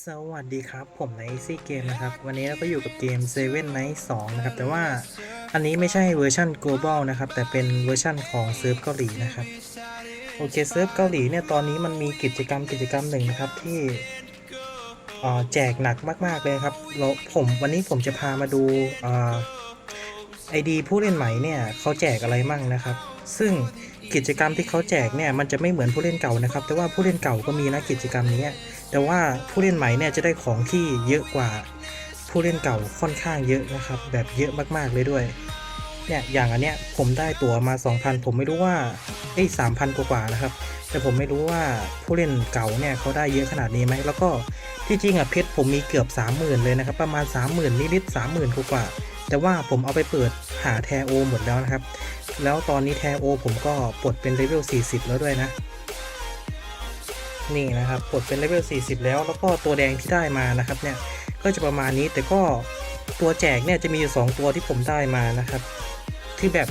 สวัสดีครับ ผมในซี่เกมนะครับ วันนี้เราก็อยู่กับเกม Seven Night 2นะครับ แต่ว่าอันนี้ไม่ใช่เวอร์ชัน global นะครับ แต่เป็นเวอร์ชันของเซิร์ฟเกาหลีนะครับ โอเคเซิร์ฟเกาหลีเนี่ยตอนนี้มันมีกิจกรรมกิจกรรมหนึ่งนะครับที่แจกหนักมาก ๆ เลยครับเราผมวันนี้ผมจะพามาดูไอดีผู้เล่นใหม่เนี่ยเขาแจกอะไรมั่งนะครับ ซึ่ง กิจกรรมที่เขาแจกเนี่ยมันจะไม่เหมือนผู้เล่นเก่านะครับ แต่ว่าผู้เล่นเก่าก็มีนะกิจกรรมนี้ แต่ว่าผู้เล่นใหม่เนี่ยจะได้ของที่เยอะกว่าผู้เล่นเก่าค่อนข้างเยอะนะครับ แบบเยอะมากๆเลยด้วยเนี่ยอย่างอันเนี้ยผมได้ตั๋วมา 2,000 ผมไม่รู้ว่าเอ้ย3,000กว่าๆนะครับ แต่ผมไม่รู้ว่าผู้เล่นเก่าเนี่ยเขาได้เยอะขนาดนี้ไหมแล้วก็ที่จริงอะเพชรผมมีเกือบ 30,000 เลยนะครับ ประมาณ 30,000นิดๆ30,000กว่าแต่ว่าผมเอาไปเปิดหาแทโอหมดแล้วนะครับ แล้วตอนนี้แทโอผมก็ปลดเป็นเลเวล 40 แล้วด้วยนะ นี่นะครับปลดเป็นเลเวล 40 แล้ว แล้วก็ตัวแดงที่ได้มานะครับเนี่ย ก็จะประมาณนี้แต่ก็ตัวแจกเนี่ยจะมีอยู่สองตัวที่ผมได้มานะครับ ที่แบบ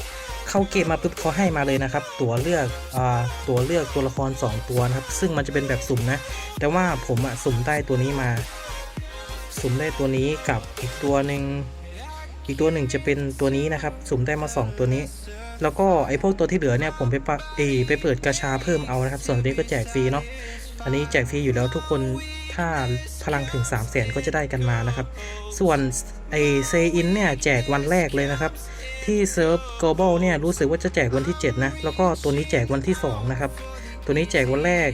เข้าเกมมาปุ๊บเขาให้มาเลยนะครับ ตัวเลือกอ่าตัวเลือกตัวละคร 2 ตัวนะครับ ซึ่งมันจะเป็นแบบสุ่มนะ แต่ว่าผมอะสุ่มได้ตัวนี้มา สุ่มได้ตัวนี้กับอีกตัวหนึ่งอีกตัวหนึ่งจะเป็นตัวนี้นะครับ สุ่มได้มา 2 ตัวนี้ แล้วก็ไอ้พวกตัวที่เหลือเนี่ยผมไปปะเอไปเปิดกระชาเพิ่มเอานะครับ ส่วนตัวนี้ก็แจกฟรีเนาะอันนี้แจกฟรีอยู่แล้วทุกคนถ้าพลังถึง 3 0 0แสนก็จะได้กันมานะครับ ส่วนไอเซอินเนี่ยแจกวันแรกเลยนะครับ ที่เซิร์ฟ global เนี่ยรู้สึกว่าจะแจกวันที่ 7 นะ แล้วก็ตัวนี้แจกวันที่ 2 นะครับ ตัวนี้แจกวันแรก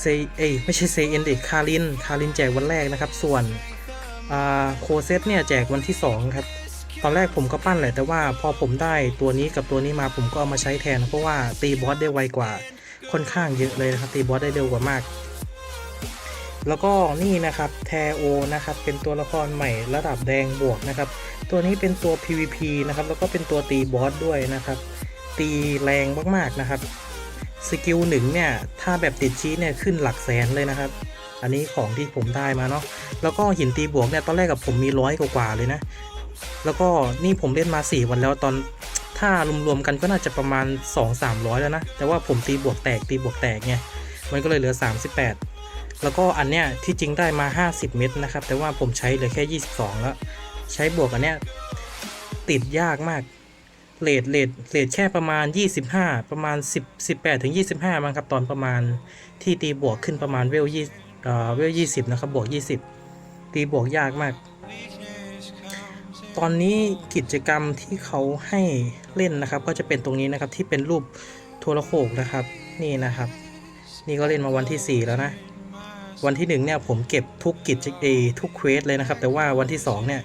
เซเอไม่ใช่เซอินเด็กคารินคารินแจกวันแรกนะครับ ส่วนอ่าโคเซตเนี่ยแจกวันที่ 2 ครับ ตอนแรกผมก็ปั้นแหละแต่ว่าพอผมได้ตัวนี้กับตัวนี้มาผมก็เอามาใช้แทน เพราะว่าตีบอสได้ไวกว่าค่อนข้างเยอะเลยนะครับตีบอสได้เร็วกว่ามาก แล้วก็นี่นะครับแทโอนะครับเป็นตัวละครใหม่ระดับแดงบวกนะครับ ตัวนี้เป็นตัว PVP นะครับแล้วก็เป็นตัวตีบอสด้วยนะครับ ตีแรงมากๆนะครับสกิลหนึ่งเนี่ยถ้าแบบติดชี้เนี่ยขึ้นหลักแสนเลยนะครับ อันนี้ของที่ผมได้มาเนาะแล้วก็หินตีบวกเนี่ยตอนแรกกับผมมีร้อยกว่าเลยนะ แล้วก็นี่ผมเล่นมา 4 วันแล้วตอนถ้ารวมๆกันก็น่าจะประมาณ 2-300 แล้วนะ แต่ว่าผมตีบวกแตกตีบวกแตกไงมันก็เลยเหลือ 38 แล้วก็อันเนี้ยที่จริงได้มา 50 เม็ดนะครับ แต่ว่าผมใช้เหลือแค่ 22 แล้ว ใช้บวกอันเนี้ยติดยากมากเลทเลทเลทแค่ประมาณ 25 ประมาณ 10 18ถึง25 มั้งครับตอนประมาณที่ตีบวกขึ้นประมาณเวลยี่เอ่อเวล20 นะครับ บวก 20 ตีบวกยากมาก ตอนนี้กิจกรรมที่เขาให้เล่นนะครับ ก็จะเป็นตรงนี้นะครับที่เป็นรูปโทรโขงนะครับ นี่นะครับ นี่ก็เล่นมาวันที่ 4 แล้วนะ วันที่1เนี่ยผมเก็บทุกกิจเอทุกเควสเลยนะครับ แต่ว่าวันที่2เนี่ย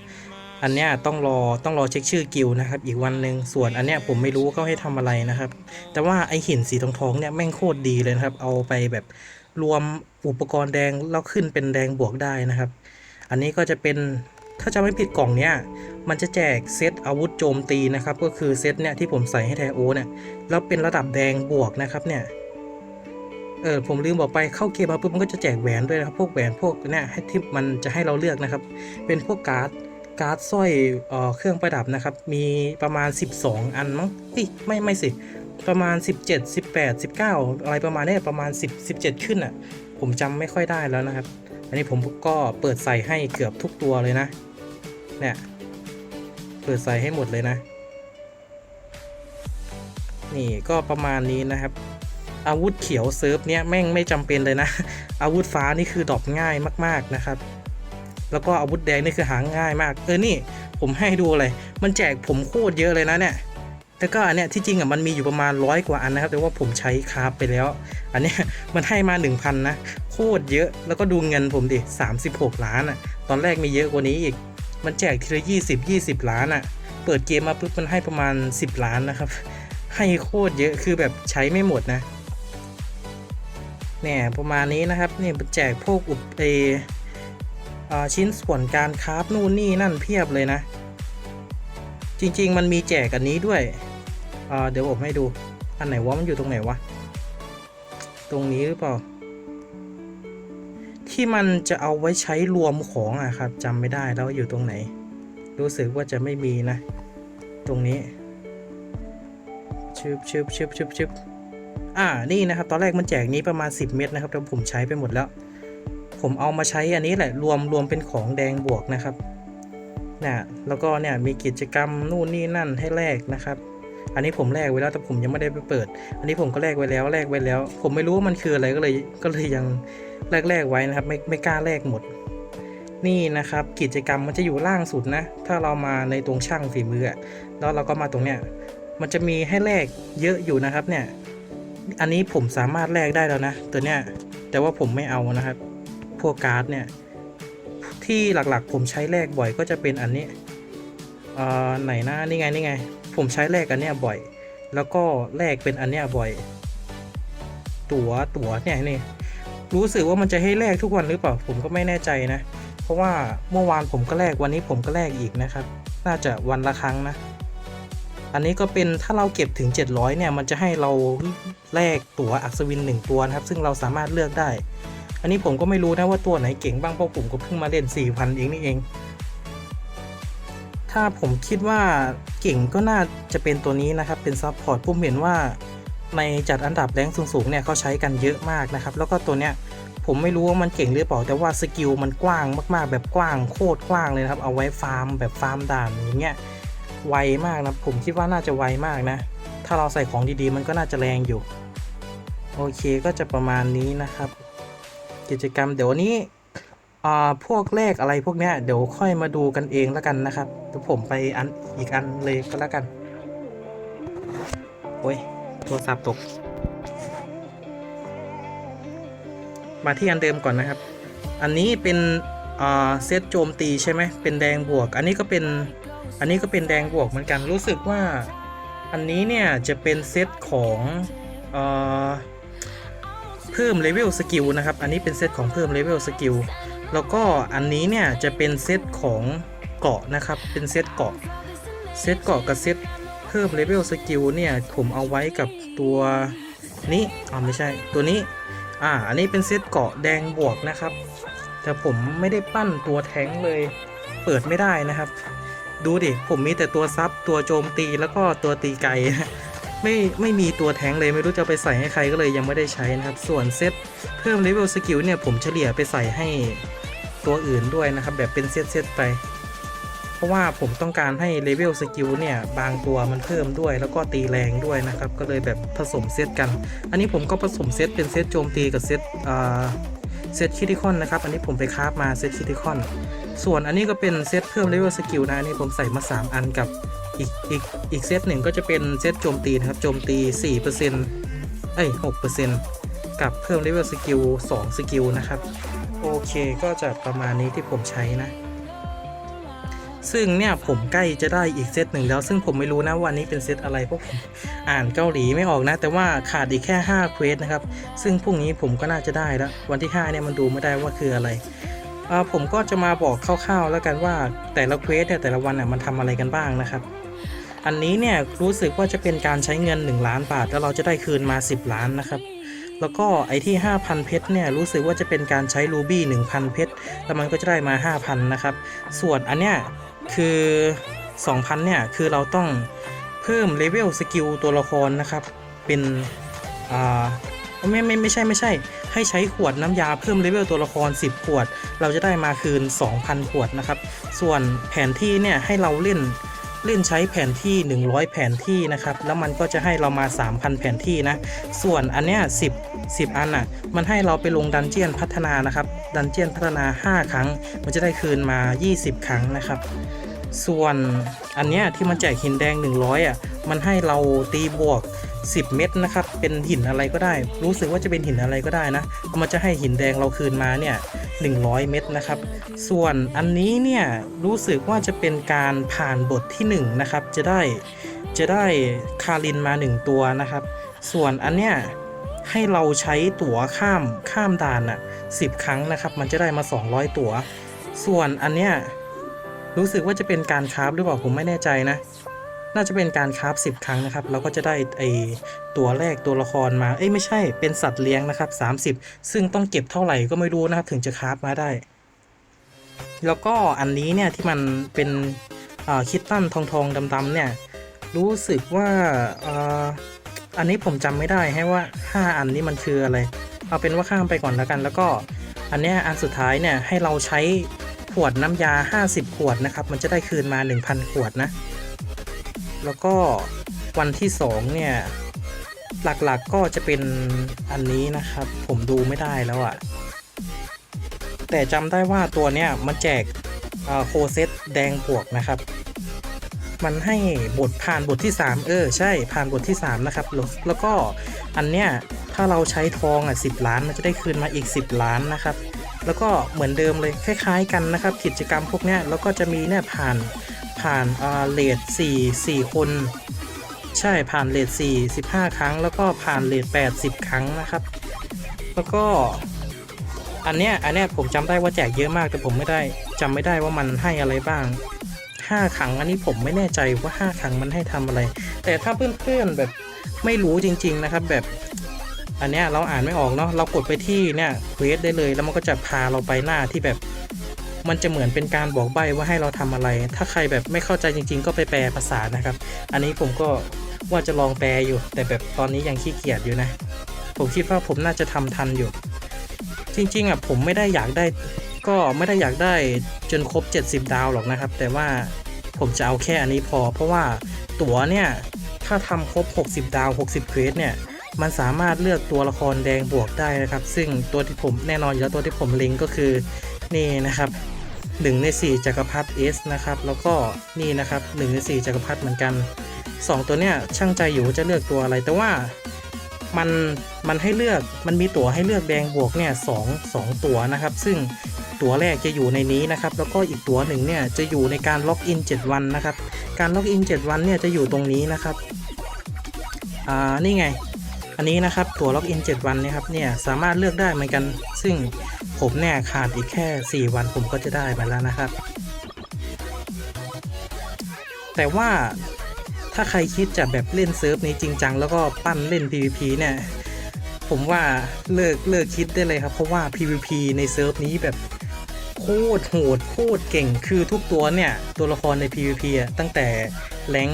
อันเนี้ยต้องรอต้องรอเช็คชื่อกิลนะครับ อีกวันหนึ่งส่วนอันเนี้ยผมไม่รู้เขาให้ทำอะไรนะครับ แต่ว่าไอหินสีทองทองเนี่ยแม่งโคตรดีเลยนะครับ เอาไปแบบรวมอุปกรณ์แดงแล้วขึ้นเป็นแดงบวกได้นะครับ อันนี้ก็จะเป็น ถ้าจะไม่ผิดกล่องเนี้ยมันจะแจกเซตอาวุธโจมตีนะครับ ก็คือเซตเนี่ยที่ผมใส่ให้แทโอเนี่ยแล้วเป็นระดับแดงบวกนะครับเนี่ยเออผมลืมบอกไปเข้าเกมมาปุ๊บมันก็จะแจกแหวนด้วยนะครับพวกแหวนพวกเนี่ยให้ที่มันจะให้เราเลือกนะครับ เป็นพวกการ์ดการ์ดสร้อยเอ่อเครื่องประดับนะครับ มีประมาณ 12 อันมั้งไม่ไม่สิประมาณ 17 18 19 อะไรประมาณเนี้ยประมาณ 10 17 ขึ้นอะ ผมจำไม่ค่อยได้แล้วนะครับ อันนี้ผมก็เปิดใส่ให้เกือบทุกตัวเลยนะ เนี่ย เปิดใส่ให้หมดเลยนะ นี่ก็ประมาณนี้นะครับ อาวุธเขียวเซิร์ฟเนี้ยแม่งไม่จำเป็นเลยนะ อาวุธฟ้านี่คือดรอปง่ายมาก ๆนะครับ แล้วก็อาวุธแดงนี่คือหาง่ายมาก เออนี่ผมให้ดูเลย มันแจกผมโคตรเยอะเลยนะเนี่ยแต่ก็อันเนี้ยที่จริงอะมันมีอยู่ประมาณร้อยกว่าอันนะครับ แต่ว่าผมใช้คราฟไปแล้ว อันเนี้ยมันให้มา 1,000 นะ โคตรเยอะแล้วก็ดูเงินผมดิ36 ล้านอะ ตอนแรกมีเยอะกว่านี้อีก มันแจกทีละ20 20 ล้านอะ เปิดเกมมาปุ๊บมันให้ประมาณ 10 ล้านนะครับ ให้โคตรเยอะคือแบบใช้ไม่หมดนะ เนี่ยประมาณนี้นะครับเนี่ยแจกพวกอุปเออชิ้นส่วนการคราฟนู่นนี่นั่นเพียบเลยนะ จริงๆมันมีแจกอันนี้ด้วยเดี๋ยวผมให้ดู อันไหนวะมันอยู่ตรงไหนวะ ตรงนี้หรือเปล่า ที่มันจะเอาไว้ใช้รวมของอะครับจำไม่ได้แล้วอยู่ตรงไหน รู้สึกว่าจะไม่มีนะ ตรงนี้ชึบชึบชึบชึบชึบอ่านี่นะครับ ตอนแรกมันแจกนี้ประมาณ 10 เม็ดนะครับแต่ผมใช้ไปหมดแล้ว ผมเอามาใช้อันนี้แหละรวมรวมเป็นของแดงบวกนะครับเนี่ยแล้วก็เนี่ยมีกิจกรรมนู่นนี่นั่นให้แลกนะครับ อันนี้ผมแลกไว้แล้วแต่ผมยังไม่ได้ไปเปิด อันนี้ผมก็แลกไว้แล้วแลกไว้แล้ว ผมไม่รู้ว่ามันคืออะไรก็เลยก็เลยยังแลกแลกไว้นะครับ ไม่ไม่กล้าแลกหมด นี่นะครับกิจกรรมมันจะอยู่ล่างสุดนะ ถ้าเรามาในตรงช่างฝีมือแล้วเราก็มาตรงเนี้ยมันจะมีให้แลกเยอะอยู่นะครับเนี่ยอันนี้ผมสามารถแลกได้แล้วนะตัวเนี้ยแต่ว่าผมไม่เอานะครับ พวกการ์ดเนี่ยที่หลักๆผมใช้แลกบ่อยก็จะเป็นอันนี้เอ่อไหนนะนี่ไงนี่ไง ผมใช้แลกอันเนี้ยบ่อย แล้วก็แลกเป็นอันเนี้ยบ่อย ตั๋วตั๋วเนี่ยนี่รู้สึกว่ามันจะให้แลกทุกวันหรือเปล่าผมก็ไม่แน่ใจนะ เพราะว่าเมื่อวานผมก็แลกวันนี้ผมก็แลกอีกนะครับ น่าจะวันละครั้งนะ อันนี้ก็เป็นถ้าเราเก็บถึง 700 เนี่ย มันจะให้เราแลกตั๋วอัศวิน 1 ตัวนะครับ ซึ่งเราสามารถเลือกได้ อันนี้ผมก็ไม่รู้นะว่าตัวไหนเก่งบ้างเพราะผมก็เพิ่งมาเล่น 4,000 เองนี่เอง ถ้าผมคิดว่าเก่งก็น่าจะเป็นตัวนี้นะครับ เป็นซับพอร์ตผมเห็นว่าในจัดอันดับแรงสูงๆเนี่ยเขาใช้กันเยอะมากนะครับ แล้วก็ตัวเนี้ยผมไม่รู้ว่ามันเก่งหรือเปล่า แต่ว่าสกิลมันกว้างมากๆ แบบกว้างโคตรกว้างเลยนะครับ เอาไว้ฟาร์มแบบฟาร์มด่านอย่างเงี้ยไวมากนะผมคิดว่าน่าจะไวมากนะ ถ้าเราใส่ของดีๆ มันก็น่าจะแรงอยู่ โอเคก็จะประมาณนี้นะครับ กิจกรรมเดี๋ยววันนี้ อ่าพวกเลขอะไรพวกเนี้ยเดี๋ยวค่อยมาดูกันเองแล้วกันนะครับเดี๋ยวผมไปอันอีกอันเลยก็แล้วกันโอ้ยโทรศัพท์ตก มาที่อันเดิมก่อนนะครับ อันนี้เป็นเซตโจมตีใช่ไหมเป็นแดงบวก อันนี้ก็เป็นอันนี้ก็เป็นแดงบวกเหมือนกันรู้สึกว่าอันนี้เนี่ยจะเป็นเซตของเอ่อเพิ่มเลเวลสกิลนะครับ อันนี้เป็นเซตของเพิ่มเลเวลสกิล แล้วก็อันนี้เนี่ยจะเป็นเซตของเกาะนะครับ เป็นเซตเกาะ เซตเกาะกับเซตเพิ่มเลเวลสกิลเนี่ยผมเอาไว้กับตัวนี้อ๋อไม่ใช่ตัวนี้ อ่า อันนี้เป็นเซตเกาะแดงบวกนะครับ แต่ผมไม่ได้ปั้นตัวแท้งเลย เปิดไม่ได้นะครับ ดูดิ ผมมีแต่ตัวซับตัวโจมตีแล้วก็ตัวตีไกไม่ไม่มีตัวแทงเลยไม่รู้จะไปใส่ให้ใครก็เลยยังไม่ได้ใช้นะครับ ส่วนเซตเพิ่มเลเวลสกิลเนี่ยผมเฉลี่ยไปใส่ให้ ตัวอื่นด้วยนะครับ แบบเป็นเซตๆไป เพราะว่าผมต้องการให้เลเวลสกิลเนี่ย บางตัวมันเพิ่มด้วย แล้วก็ตีแรงด้วยนะครับ ก็เลยแบบผสมเซตกัน อันนี้ผมก็ผสมเซตเป็นเซตโจมตีกับเซตอ่าเซตคิติคอนนะครับ อันนี้ผมไปคราฟมาเซตคิติคอน ส่วนอันนี้ก็เป็นเซตเพิ่มเลเวลสกิลนะ อันนี้ผมใส่มา 3 อันกับอีกอีกอีกเซตหนึ่งก็จะเป็นเซตโจมตีนะครับ โจมตี 4%เอ้ย6%กับเพิ่มเลเวลสกิล2สกิลนะครับ โอเคก็จะประมาณนี้ที่ผมใช้นะ ซึ่งเนี่ยผมใกล้จะได้อีกเซตหนึ่งแล้ว ซึ่งผมไม่รู้นะวันนี้เป็นเซตอะไรเพราะผมอ่านเกาหลีไม่ออกนะ แต่ว่าขาดอีกแค่5เควสนะครับ ซึ่งพรุ่งนี้ผมก็น่าจะได้แล้ว วันที่5เนี่ยมันดูไม่ได้ว่าคืออะไรผมก็จะมาบอกคร่าวๆแล้วกันว่าแต่ละเควสเนี่ยแต่ละวันน่ะมันทำอะไรกันบ้างนะครับ อันนี้เนี่ยรู้สึกว่าจะเป็นการใช้เงิน 1 ล้านบาท แล้วเราจะได้คืนมา 10 ล้านนะครับ แล้วก็ไอที่ 5,000 เพชรเนี่ยรู้สึกว่าจะเป็นการใช้รูบี้1,000 เพชรแล้วมันก็จะได้มา 5,000 นะครับ ส่วนอันเนี้ยคือ 2,000 เนี่ย คือเราต้องเพิ่มเลเวลสกิลตัวละครนะครับ เป็นอ่าไม่ไม่ไม่ใช่ไม่ใช่ ให้ใช้ขวดน้ำยาเพิ่มเลเวลตัวละคร 10 ขวด เราจะได้มาคืน 2,000 ขวดนะครับ ส่วนแผนที่เนี่ยให้เราเล่น เล่นใช้แผนที่ 100 แผนที่นะครับ แล้วมันก็จะให้เรามา 3,000 แผนที่นะ ส่วนอันเนี้ย10 10 อันอะ มันให้เราไปลงดันเจียนพัฒนานะครับ ดันเจียนพัฒนา 5 ครั้ง มันจะได้คืนมา 20 ครั้งนะครับ ส่วนอันเนี้ยที่มันแจกหินแดง 100อะ มันให้เราตีบวก 10 เม็ดนะครับ เป็นหินอะไรก็ได้ รู้สึกว่าจะเป็นหินอะไรก็ได้นะ มันจะให้หินแดงเราคืนมาเนี่ย 100 เม็ดนะครับ ส่วนอันนี้เนี่ยรู้สึกว่าจะเป็นการผ่านบทที่ 1 นะครับ จะได้จะได้คารินมา 1 ตัวนะครับ ส่วนอันเนี้ยให้เราใช้ตั๋วข้ามข้ามด่านอะ10 ครั้งนะครับ มันจะได้มา 200 ตั๋ว ส่วนอันเนี้ยรู้สึกว่าจะเป็นการคราฟหรือเปล่าผมไม่แน่ใจนะ น่าจะเป็นการคราฟ10ครั้งนะครับ เราก็จะได้ไอตัวแรกตัวละครมา เอ้ยไม่ใช่เป็นสัตว์เลี้ยงนะครับ 30 ซึ่งต้องเก็บเท่าไหร่ก็ไม่รู้นะครับ ถึงจะคราฟมาได้ แล้วก็อันนี้เนี่ยที่มันเป็นคิตตันทองทองดำๆเนี่ย รู้สึกว่าอ่าอันนี้ผมจำไม่ได้ให้ว่า 5 อันนี้มันคืออะไร เอาเป็นว่าข้ามไปก่อนแล้วกัน แล้วก็อันเนี้ยอันสุดท้ายเนี่ยให้เราใช้ขวดน้ำยา 50 ขวดนะครับ มันจะได้คืนมา 1,000 ขวดนะ แล้วก็วันที่ 2 เนี่ย หลักๆก็จะเป็นอันนี้นะครับ ผมดูไม่ได้แล้วอะ่ะ แต่จำได้ว่าตัวเนี้ยมันแจกโคเซตแดงบวกนะครับ มันให้บทผ่านบทที่ 3 เออ ใช่ผ่านบทที่ 3 นะครับ แล้วก็อันเนี้ยถ้าเราใช้ทองอะ10ล้านมันจะได้คืนมาอีก 10 ล้านนะครับ แล้วก็เหมือนเดิมเลยคล้าย ๆ กันนะครับ กิจกรรมพวกเนี้ยแล้วก็จะมีเนี่ยผ่าน ผ่านเอ่อเลท4 4คน ใช่ผ่านเลท4 15ครั้ง แล้วก็ผ่านเลท8 10ครั้งนะครับ แล้วก็อันเนี้ยอันเนี้ยผมจำได้ว่าแจกเยอะมากแต่ผมไม่ได้จำไม่ได้ว่ามันให้อะไรบ้าง5ครั้งอันนี้ผมไม่แน่ใจว่า5ครั้งมันให้ทำอะไร แต่ถ้าเพื่อนๆแบบไม่รู้จริง ๆนะครับแบบอันเนี้ยเราอ่านไม่ออกเนาะเรากดไปที่เนี่ยเควสได้เลย แล้วมันก็จะพาเราไปหน้าที่แบบ มันจะเหมือนเป็นการบอกใบ้ว่าให้เราทำอะไร ถ้าใครแบบไม่เข้าใจจริง ๆ ก็ไปแปลภาษานะครับ อันนี้ผมก็ว่าจะลองแปลอยู่ แต่แบบตอนนี้ยังขี้เกียจอยู่นะ ผมคิดว่าผมน่าจะทำทันอยู่ จริงๆอะผมไม่ได้อยากได้ ก็ไม่ได้อยากได้จนครบ 70 ดาวหรอกนะครับ แต่ว่าผมจะเอาแค่อันนี้พอ เพราะว่าตั๋วเนี่ยถ้าทำครบ 60 ดาว 60 เควสเนี่ยมันสามารถเลือกตัวละครแดงบวกได้นะครับ ซึ่งตัวที่ผมแน่นอนอยู่แล้วตัวที่ผมเล็งก็คือนี่นะครับ หนึ่งใน 4 จักรพรรดิ S นะครับ แล้วก็นี่นะครับหนึ่งใน 4 จักรพรรดิเหมือนกัน 2 ตัวเนี่ยช่างใจอยู่จะเลือกตัวอะไร แต่ว่ามันมันให้เลือกมันมีตั๋วให้เลือกแดงบวกเนี่ยสองสองตั๋วนะครับ ซึ่งตั๋วแรกจะอยู่ในนี้นะครับ แล้วก็อีกตั๋วหนึ่งเนี่ยจะอยู่ในการล็อกอิน 7 วันนะครับ การล็อกอิน 7 วันเนี่ยจะอยู่ตรงนี้นะครับ อ่า นี่ไง อันนี้นะครับตั๋วล็อกอิน 7 วันเนี่ยครับเนี่ยสามารถเลือกได้เหมือนกัน ซึ่งผมเนี่ยขาดอีกแค่ 4 วันผมก็จะได้มาแล้วนะครับ แต่ว่าถ้าใครคิดจะแบบเล่นเซิร์ฟนี้จริงจังแล้วก็ปั้นเล่น PVP เนี่ยผมว่าเลิกเลิกคิดได้เลยครับ เพราะว่า PVP ในเซิร์ฟนี้แบบโคตรโหดโคตรเก่งคือทุกตัวเนี่ย ตัวละครใน PVP อะตั้งแต่แรง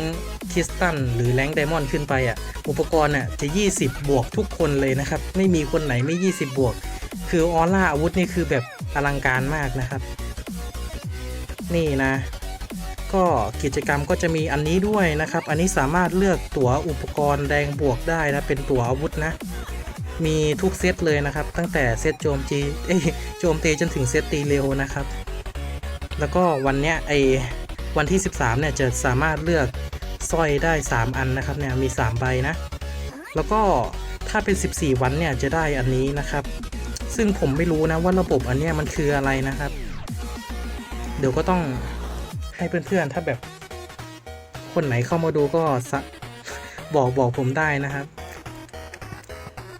ริสตัลหรือแรงไดมอนด์ขึ้นไปอะ อุปกรณ์อะจะ 20 บวกทุกคนเลยนะครับ ไม่มีคนไหนไม่ 20 บวก คือออร่าอาวุธนี่คือแบบอลังการมากนะครับ นี่นะ ก็กิจกรรมก็จะมีอันนี้ด้วยนะครับ อันนี้สามารถเลือกตั๋วอุปกรณ์แดงบวกได้นะ เป็นตั๋วอาวุธนะ มีทุกเซตเลยนะครับ ตั้งแต่เซตโจมตีเอ้ยโจมเตจนถึงเซตตีเร็วนะครับ แล้วก็วันเนี้ยไอวันที่ 13 เนี่ยจะสามารถเลือก สร้อยได้ 3 อันนะครับเนี่ยมี 3 ใบนะ แล้วก็ถ้าเป็น 14 วันเนี่ยจะได้อันนี้นะครับ ซึ่งผมไม่รู้นะว่าระบบอันเนี้ยมันคืออะไรนะครับ เดี๋ยวก็ต้องให้เพื่อนๆถ้าแบบคนไหนเข้ามาดูก็สะบอกบอกผมได้นะครับ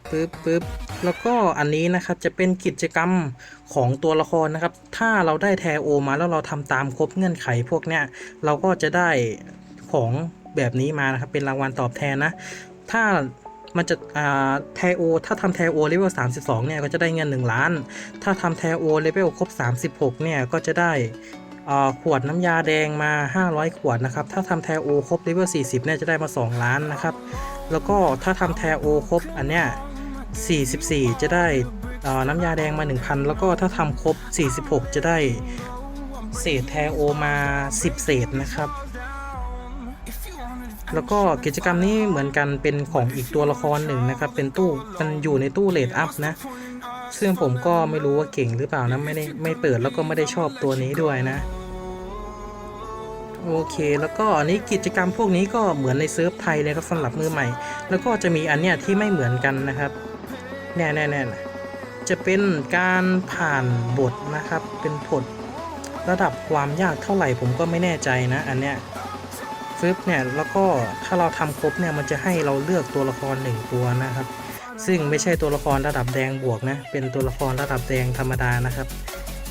ปึ๊บปึ๊บแล้วก็อันนี้นะครับจะเป็นกิจกรรมของตัวละครนะครับ ถ้าเราได้แทโอมาแล้วเราทำตามครบเงื่อนไขพวกเนี้ยเราก็จะได้ของ แบบนี้มานะครับ เป็นรางวัลตอบแทนนะ ถ้ามันจะอ่าแทโอ ถ้าทำแทโอเลเวล32 เนี่ย ก็จะได้เงิน 1 ล้าน ถ้าทำแทโอเลเวลครบ 36 เนี่ย ก็จะได้ขวดน้ำยาแดงมา 500 ขวดนะครับ ถ้าทำแทโอครบเลเวล40 เนี่ย จะได้มา 2 ล้านนะครับ แล้วก็ถ้าทำแทโอครบอันเนี้ย 44 จะได้น้ำยาแดงมา 1,000 แล้วก็ถ้าทำครบ 46 จะได้เศษแทโอมา 10 เศษนะครับ แล้วก็กิจกรรมนี้เหมือนกันเป็นของอีกตัวละครหนึ่งนะครับ เป็นตู้มันอยู่ในตู้เลดอัพนะ ซึ่งผมก็ไม่รู้ว่าเก่งหรือเปล่านะไม่ได้ไม่เปิดแล้วก็ไม่ได้ชอบตัวนี้ด้วยนะ โอเคแล้วก็อันนี้กิจกรรมพวกนี้ก็เหมือนในเซิร์ฟไทยเลยครับสำหรับมือใหม่ แล้วก็จะมีอันเนี้ยที่ไม่เหมือนกันนะครับแน่แน่แน่จะเป็นการผ่านบทนะครับ เป็นบทระดับความยากเท่าไหร่ผมก็ไม่แน่ใจนะ อันเนี้ย ฟึบเนี่ยแล้วก็ถ้าเราทำครบเนี่ยมันจะให้เราเลือกตัวละครหนึ่งตัวนะครับ ซึ่งไม่ใช่ตัวละครระดับแดงบวกนะเป็นตัวละครระดับแดงธรรมดานะครับ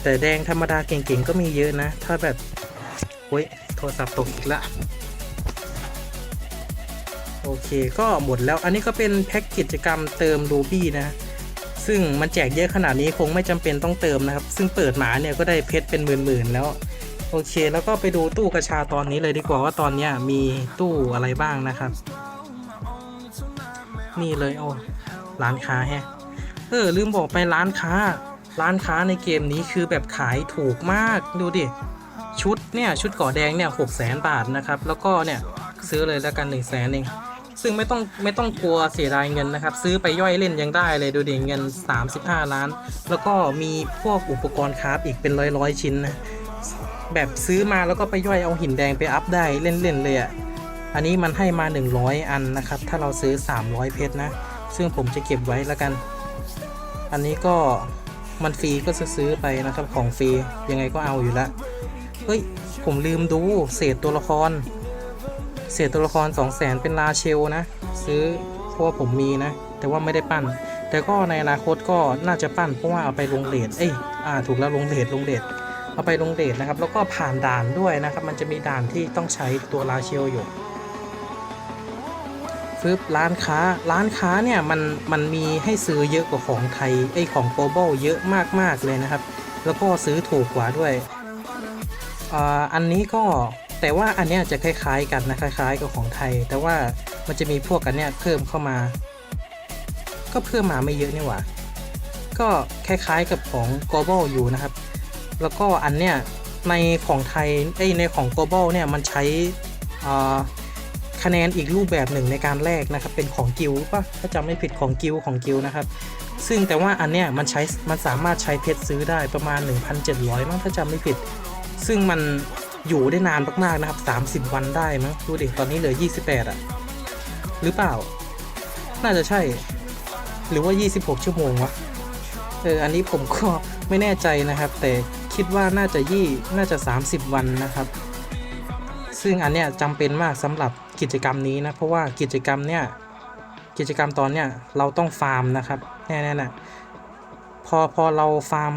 แต่แดงธรรมดาเก่งๆก็มีเยอะนะ ถ้าแบบโอ้ยโทรศัพท์ตกอีกละโอเคก็หมดแล้วอันนี้ก็เป็นแพ็กกิจกรรมเติมรูบี้นะซึ่งมันแจกเยอะขนาดนี้คงไม่จำเป็นต้องเติมนะครับ ซึ่งเปิดหมาเนี่ยก็ได้เพชรเป็นหมื่นๆแล้ว โอเค แล้วก็ไปดูตู้กระชาตอนนี้เลยดีกว่าว่าตอนเนี้ยมีตู้อะไรบ้างนะครับ นี่เลยโอ้ร้านค้าแฮะเออลืมบอกไปร้านค้า ร้านค้าในเกมนี้คือแบบขายถูกมากดูดิชุดเนี่ยชุดก่อแดงเนี่ยหกแสนบาทนะครับ แล้วก็เนี่ยซื้อเลยแล้วกัน1นึ่งแสนเองซึ่งไม่ต้องไม่ต้องกลัวเสียดายเงินนะครับ ซื้อไปย่อยเล่นยังได้เลยดูดิเงิน 35 ล้าน แล้วก็มีพวกอุปกรณ์คราฟอีกเป็นร้อยร้อยชิ้นนะ แบบซื้อมาแล้วก็ไปย่อยเอาหินแดงไปอัพได้เล่นๆเลยอะ่ะ อันนี้มันให้มา 100 อันนะครับ ถ้าเราซื้อ 300 เพชรนะ ซึ่งผมจะเก็บไว้แล้วกัน อันนี้ก็มันฟรีก็ซื้อไปนะครับของฟรียังไงก็เอาอยู่ละเฮ้ย ผมลืมดูเศษตัวละคร เศษตัวละคร 2 0 0แสนเป็นลาเชลนะ ซื้อเพราะว่าผมมีนะ แต่ว่าไม่ได้ปั้น แต่ก็ในอนาคตก็น่าจะปั้นเพราะว่าเอาไปลงเลทเอ้ยอ่าถูกแล้วลงเลทลงเลท เอาไปลงเลทนะครับ แล้วก็ผ่านด่านด้วยนะครับ มันจะมีด่านที่ต้องใช้ตัวลาเชลอยู่ฟึบร้านค้าร้านค้าเนี่ยมันมันมีให้ซื้อเยอะกว่าของไทยไอของโกลบอลเยอะมากๆเลยนะครับ แล้วก็ซื้อถูกกว่าด้วยอันนี้ก็แต่ว่าอันนี้จะคล้ายๆกันนะคล้ายๆกับของไทย แต่ว่ามันจะมีพวกอันเนี้ยเพิ่มเข้ามา ก็เพิ่มมาไม่เยอะนี่หว่าก็คล้ายๆกับของ global อยู่นะครับ แล้วก็อันเนี้ยในของไทยไอในของ global เนี่ยมันใช้คะแนนอีกรูปแบบหนึ่งในการแลกนะครับ เป็นของกิลป่ะถ้าจำไม่ผิดของกิลของกิลนะครับ ซึ่งแต่ว่าอันเนี้ยมันใช้มันสามารถใช้เพชรซื้อได้ประมาณ 1,700มั้งถ้าจำไม่ผิด ซึ่งมันอยู่ได้นานมากๆนะครับ 30 วันได้มั้งดูดิตอนนี้เหลือ 28อะหรือเปล่า น่าจะใช่ หรือว่า 26 ชั่วโมงวะเอออันนี้ผมก็ไม่แน่ใจนะครับแต่ คิดว่าน่าจะยี่น่าจะ 30 วันนะครับ ซึ่งอันเนี้ยจำเป็นมากสำหรับกิจกรรมนี้นะ เพราะว่ากิจกรรมเนี้ยกิจกรรมตอนเนี้ยเราต้องฟาร์มนะครับแน่ๆนะพอพอเราฟาร์ม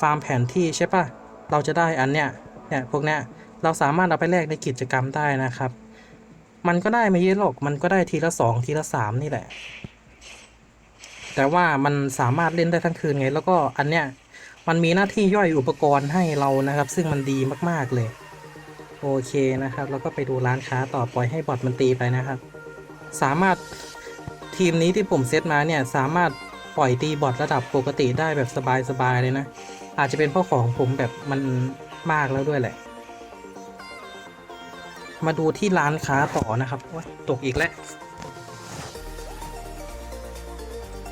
ฟาร์มแผนที่ใช่ปะเราจะได้อันเนี้ยเนี่ยพวกเนี้ยเราสามารถเอาไปแลกในกิจกรรมได้นะครับ มันก็ได้ไม่เยอะหรอกมันก็ได้ทีละสองทีละสามนี่แหละ แต่ว่ามันสามารถเล่นได้ทั้งคืนไง แล้วก็อันเนี้ย มันมีหน้าที่ย่อยอุปกรณ์ให้เรานะครับ ซึ่งมันดีมากๆเลย โอเคนะครับ แล้วก็ไปดูร้านค้าต่อปล่อยให้บอทมันตีไปนะครับ สามารถทีมนี้ที่ผมเซตมาเนี่ยสามารถปล่อยตีบอทระดับปกติได้แบบสบายๆเลยนะ อาจจะเป็นเพราะของผมแบบมันมากแล้วด้วยแหละ มาดูที่ร้านค้าต่อนะครับโอ๊ยตกอีกแล้ว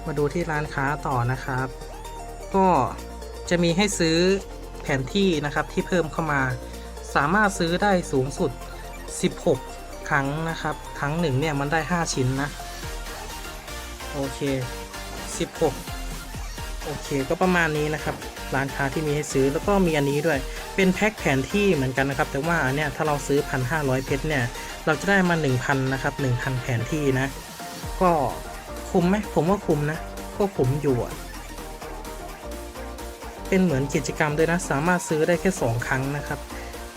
มาดูที่ร้านค้าต่อนะครับ ก็ จะมีให้ซื้อแผนที่นะครับที่เพิ่มเข้ามา สามารถซื้อได้สูงสุด 16 ครั้งนะครับครั้งหนึ่งเนี่ยมันได้ 5 ชิ้นนะ โอเค 16 โอเคก็ประมาณนี้นะครับ ร้านค้าที่มีให้ซื้อแล้วก็มีอันนี้ด้วย เป็นแพ็คแผนที่เหมือนกันนะครับ แต่ว่าอันเนี้ยถ้าเราซื้อ 1,500 เพชรเนี่ย เราจะได้มา 1,000 นะครับ 1,000 แผนที่นะ ก็คุ้มไหมผมว่าคุ้มนะ ก็คุ้มอยู่อะ เป็นเหมือนกิจกรรมด้วยนะ สามารถซื้อได้แค่ 2 ครั้งนะครับ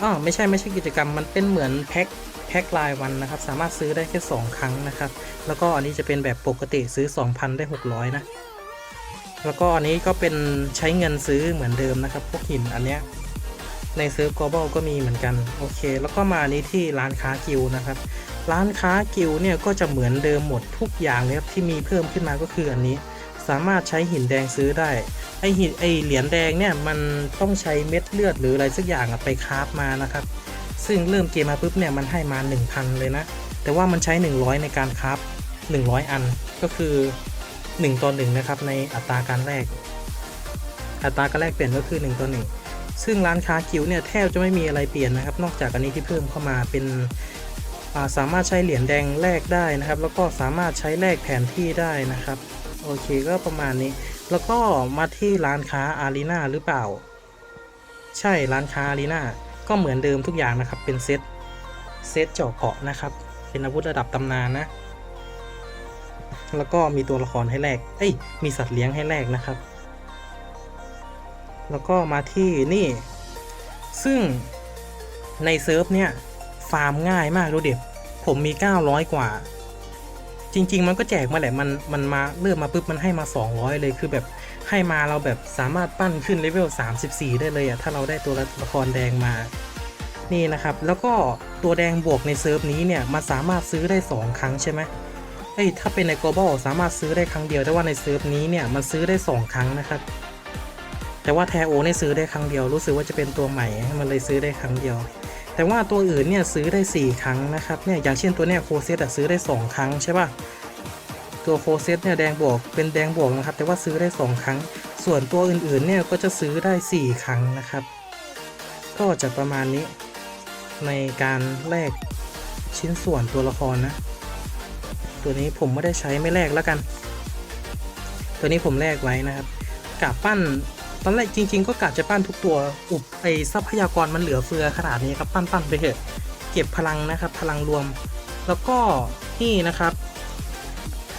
อ๋อไม่ใช่ไม่ใช่กิจกรรมมันเป็นเหมือนแพ็คแพ็ครายวันนะครับ สามารถซื้อได้แค่ 2 ครั้งนะครับ แล้วก็อันนี้จะเป็นแบบปกติซื้อ 2,000 ได้ 600 นะ แล้วก็อันนี้ก็เป็นใช้เงินซื้อเหมือนเดิมนะครับ พวกหินอันเนี้ยในเซิร์ฟ global ก็มีเหมือนกันโอเค แล้วก็มานี้ที่ร้านค้ากิลด์นะครับ ร้านค้ากิลด์เนี่ยก็จะเหมือนเดิมหมดทุกอย่างเลยครับที่มีเพิ่มขึ้นมาก็คืออันนี้ สามารถใช้หินแดงซื้อได้ ไอหินไอเหรียญแดงเนี่ยมันต้องใช้เม็ดเลือดหรืออะไรสักอย่างไปคราฟมานะครับ ซึ่งเริ่มเกมมาปุ๊บเนี่ยมันให้มา 1,000 เลยนะ แต่ว่ามันใช้ 100 ในการคราฟ100 อันก็คือ 1ต่อ1นะครับในอัตราการแลกอัตราการแลกเปลี่ยนก็คือ 1ต่อ1ซึ่งร้านค้ากิวเนี่ยแทบจะไม่มีอะไรเปลี่ยนนะครับ นอกจากอันนี้ที่เพิ่มเข้ามาเป็นาสามารถใช้เหรียญแดงแลกได้นะครับ แล้วก็สามารถใช้แลกแผนที่ได้นะครับ โอเคก็ประมาณนี้ แล้วก็มาที่ร้านค้าอารีนาหรือเปล่า ใช่ร้านค้าอารีนาก็เหมือนเดิมทุกอย่างนะครับ เป็นเซตเซตเจาะเกาะนะครับ เป็นอาวุธระดับตำนานนะ แล้วก็มีตัวละครให้แลกเอ้ยมีสัตว์เลี้ยงให้แลกนะครับ แล้วก็มาที่นี่ ซึ่งในเซิร์ฟเนี่ย ฟาร์มง่ายมากดูเด็บผมมี 900 กว่า จริง ๆ มันก็แจกมาแหละมันมันมาเริ่มมาปุ๊บมันให้มา 200 เลยคือแบบให้มาเราแบบสามารถปั้นขึ้นเลเวล34 ได้เลยอะถ้าเราได้ตัวละครแดงมานี่นะครับ แล้วก็ตัวแดงบวกในเซิร์ฟนี้เนี่ยมันสามารถซื้อได้ 2 ครั้งใช่ไหมเอ้ยถ้าเป็นใน global สามารถซื้อได้ครั้งเดียวแต่ว่าในเซิร์ฟนี้เนี่ยมันซื้อได้ 2 ครั้งนะครับ แต่ว่าแทโอเนี่ยซื้อได้ครั้งเดียวรู้สึกว่าจะเป็นตัวใหม่มันเลยซื้อได้ครั้งเดียว แต่ว่าตัวอื่นเนี่ยซื้อได้ 4 ครั้งนะครับเนี่ยอย่างเช่นตัวเนี้ยโคเซตอะซื้อได้ 2 ครั้งใช่ป่ะตัวโคเซตเนี่ยแดงบวกเป็นแดงบวกนะครับ แต่ว่าซื้อได้ 2 ครั้ง ส่วนตัวอื่นๆเนี่ยก็จะซื้อได้ 4 ครั้งนะครับ ก็จะประมาณนี้ในการแลกชิ้นส่วนตัวละครนะ ตัวนี้ผมไม่ได้ใช้ไม่แลกแล้วกัน ตัวนี้ผมแลกไว้นะครับกะปั้น ตอนแรกจริง ๆ ก็กะจะปั้นทุกตัว อุบไอทรัพยากรมันเหลือเฟือขนาดนี้ครับปั้นปั้นไปเถอะเก็บพลังนะครับพลังรวม แล้วก็นี่นะครับ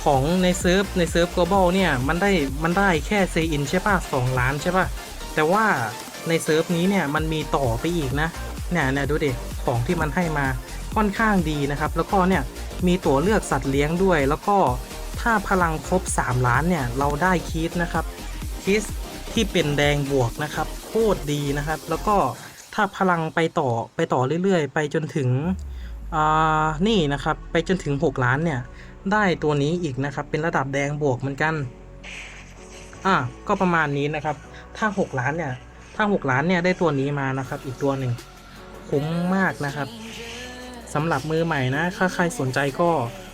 ของในเซิร์ฟในเซิร์ฟ global เนี่ยมันได้มันได้แค่เซอินใช่ป่ะสองล้านใช่ป่ะแต่ว่าในเซิร์ฟนี้เนี่ยมันมีต่อไปอีกนะเนี่ยเนี่ยดูดิของที่มันให้มาค่อนข้างดีนะครับ แล้วก็เนี่ยมีตั๋วเลือกสัตว์เลี้ยงด้วย แล้วก็ถ้าพลังครบ 3 ล้านเนี่ยเราได้คีสนะครับคีส ที่เป็นแดงบวกนะครับโคตรดีนะครับ แล้วก็ถ้าพลังไปต่อไปต่อเรื่อยๆ ไปจนถึงนี่นะครับไปจนถึง 6 ล้านเนี่ย ได้ตัวนี้อีกนะครับ เป็นระดับแดงบวกเหมือนกันอะก็ประมาณนี้นะครับ ถ้า 6 ล้านเนี่ย ถ้า 6 ล้านเนี่ยได้ตัวนี้มานะครับ อีกตัวหนึ่งคุ้มมากนะครับสำหรับมือใหม่นะถ้าใครสนใจก็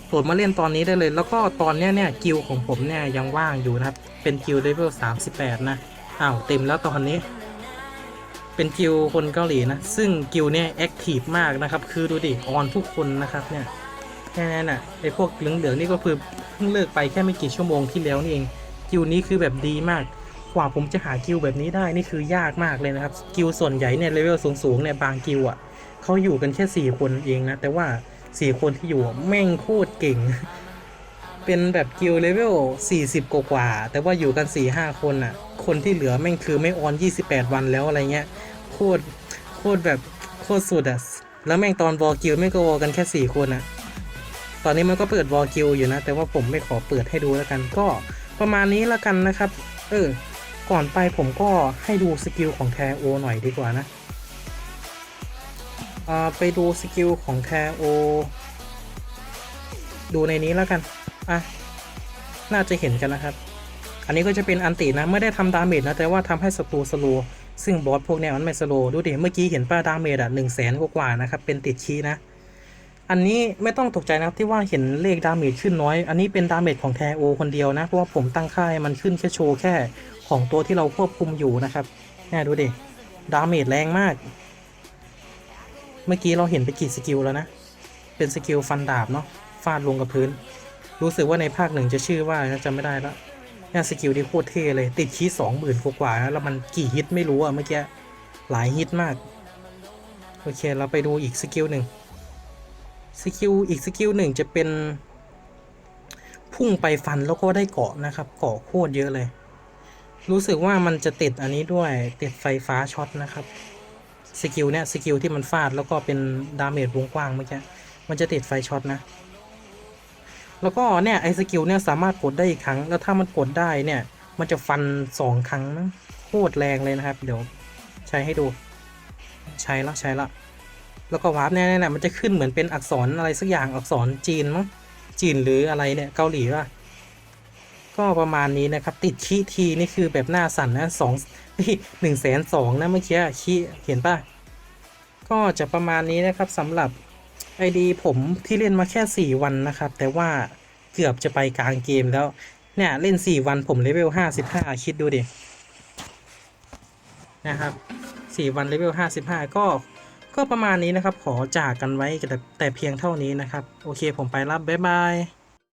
โหลดมาเล่นตอนนี้ได้เลย แล้วก็ตอนเนี้ยเนี่ยกิลของผมเนี่ยยังว่างอยู่นะครับ เป็นกิลเลเวล38นะ อ้าวเต็มแล้วตอนนี้ เป็นกิลคนเกาหลีนะ ซึ่งกิลเนี่ยแอคทีฟมากนะครับ คือดูดิออนทุกคนนะครับเนี่ยแค่นั้นน่ะไอพวกเหลืองๆนี่ก็คือเพิ่งเลิกไปแค่ไม่กี่ชั่วโมงที่แล้วนี่เองกิลนี้คือแบบดีมาก กว่าผมจะหากิลแบบนี้ได้นี่คือยากมากเลยนะครับกิลส่วนใหญ่เนี่ยเลเวลสูงๆเนี่ยบางกิลอะเขาอยู่กันแค่ 4 คนเองนะ แต่ว่า 4คนที่อยู่แม่งโคตรเก่ง เป็นแบบกิลเลเวล40กว่าแต่ว่าอยู่กัน4-5คนอะ คนที่เหลือแม่งคือไม่ออน28วันแล้วอะไรเงี้ยโคตรโคตรแบบโคตรสุดอะ แล้วแม่งตอนวอลกิลแม่งก็วอลกันแค่4คนอะ ตอนนี้มันก็เปิดวอลกิลอยู่นะ แต่ว่าผมไม่ขอเปิดให้ดูแล้วกันก็ประมาณนี้แล้วกันนะครับ เออ ก่อนไปผมก็ให้ดูสกิลของแทโอหน่อยดีกว่านะ ไปดูสกิลของแทโอ ดูในนี้แล้วกัน อะ น่าจะเห็นกันนะครับ อันนี้ก็จะเป็นอันตินะ ไม่ได้ทำดาเมจนะ แต่ว่าทำให้ศัตรูสโลซึ่งบอสพวกนี้มันไม่สโลดูดิ เมื่อกี้เห็นป้าดาเมจอะหนึ่งแสนกว่าๆนะครับ เป็นติดคีนะ อันนี้ไม่ต้องตกใจนะที่ว่าเห็นเลขดาเมจขึ้นน้อย อันนี้เป็นดาเมจของแทโอคนเดียวนะ เพราะว่าผมตั้งค่ายมันขึ้นแค่โชว์แค่ของตัวที่เราควบคุมอยู่นะครับเนี่ดูดิ ดาเมจแรงมาก เมื่อกี้เราเห็นไปกี่สกิลแล้วนะ เป็นสกิลฟันดาบเนาะ ฟาดลงกับพื้น รู้สึกว่าในภาคหนึ่งจะชื่อว่าอะไรนะจำไม่ได้แล้วเนี่ยสกิลที่โคตรเท่เลย ติดคีสองหมื่นกว่าๆนะแล้วมันกี่ฮิตไม่รู้อะเมื่อกี้ หลายฮิตมาก โอเค เราไปดูอีกสกิลหนึ่ง สกิลอีกสกิลหนึ่งจะเป็นพุ่งไปฟันแล้วก็ได้เกาะนะครับ เกาะโคตรเยอะเลย รู้สึกว่ามันจะติดอันนี้ด้วย ติดไฟฟ้าช็อตนะครับ สกิลเนี่ยสกิลที่มันฟาดแล้วก็เป็นดาเมจวงกว้างเมื่อกี้มันจะติดไฟช็อตนะ แล้วก็เนี่ยไอ้สกิลเนี่ยสามารถกดได้อีกครั้ง แล้วถ้ามันกดได้เนี่ย มันจะฟันสองครั้งนะโคตรแรงเลยนะครับ เดี๋ยวใช้ให้ดู ใช้ละใช้ละแล้วก็วาร์ปเนี่ยเนี่ยมันจะขึ้นเหมือนเป็นอักษรอะไรสักอย่างอักษรจีนมั้งจีนหรืออะไรเนี่ยเกาหลีป่ะ ก็ประมาณนี้นะครับ ติดคีทีนี่คือแบบหน้าสั่นนะสองหนึ่งแสนสองนะเมื่อกี้คีเห็นป่ะก็จะประมาณนี้นะครับสำหรับไอดีผมที่เล่นมาแค่ 4 วันนะครับ แต่ว่าเกือบจะไปกลางเกมแล้ว เนี่ย เล่น 4 วันผมเลเวล 55 คิดดูดิ นะครับ 4 วันเลเวล 55 ก็ก็ประมาณนี้นะครับ ขอจากกันไว้แต่แต่เพียงเท่านี้นะครับ โอเคผมไปแล้วบ๊ายบาย